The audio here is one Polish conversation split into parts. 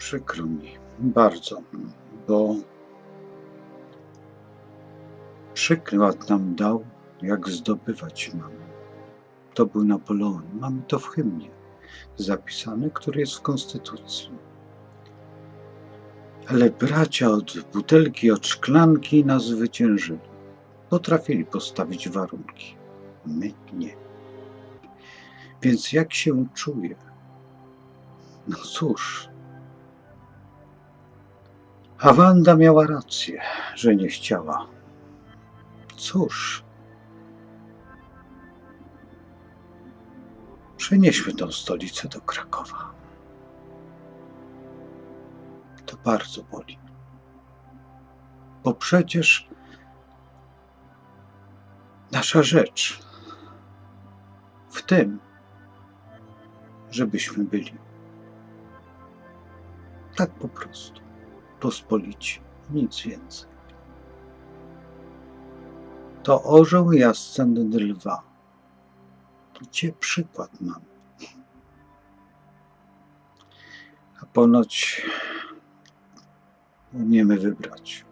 Przykro mi, bardzo, bo przykład nam dał, jak zdobywać mamy. To był Napoleon. Mamy to w hymnie zapisane, który jest w Konstytucji. Ale bracia od butelki, od szklanki nas zwyciężyli. Potrafili postawić warunki. My nie. Więc jak się czuję? No cóż. A Wanda miała rację, że nie chciała. Cóż. Przenieśmy tę stolicę do Krakowa. To bardzo boli. Bo przecież nasza rzecz w tym, żebyśmy byli tak po prostu pospolici, nic więcej. To orzeł i ascendent lwa. Gdzie przykład mam? A ponoć umiemy wybrać.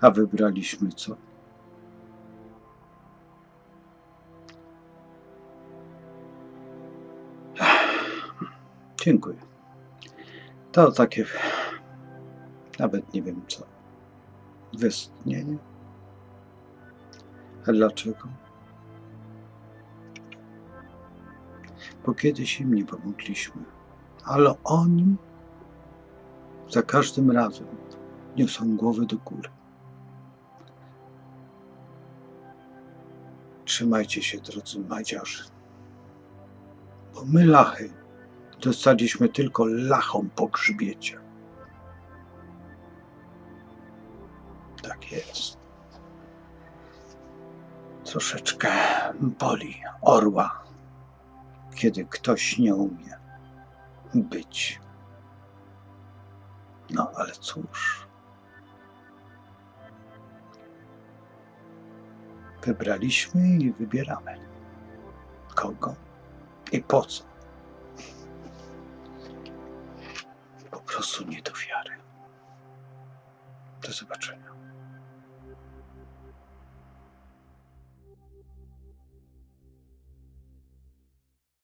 A wybraliśmy co? Dziękuję. To takie, nawet nie wiem co, westchnienie. A dlaczego? Bo kiedyś im nie pomogliśmy, ale oni za każdym razem niosą głowę do góry. Trzymajcie się, drodzy madziarze, bo my lachy dostaliśmy tylko lachą po grzbiecie. Tak jest. Troszeczkę boli orła, kiedy ktoś nie umie być. No ale cóż. Wybraliśmy i wybieramy. Kogo i po co. Po prostu nie do wiary. Do zobaczenia.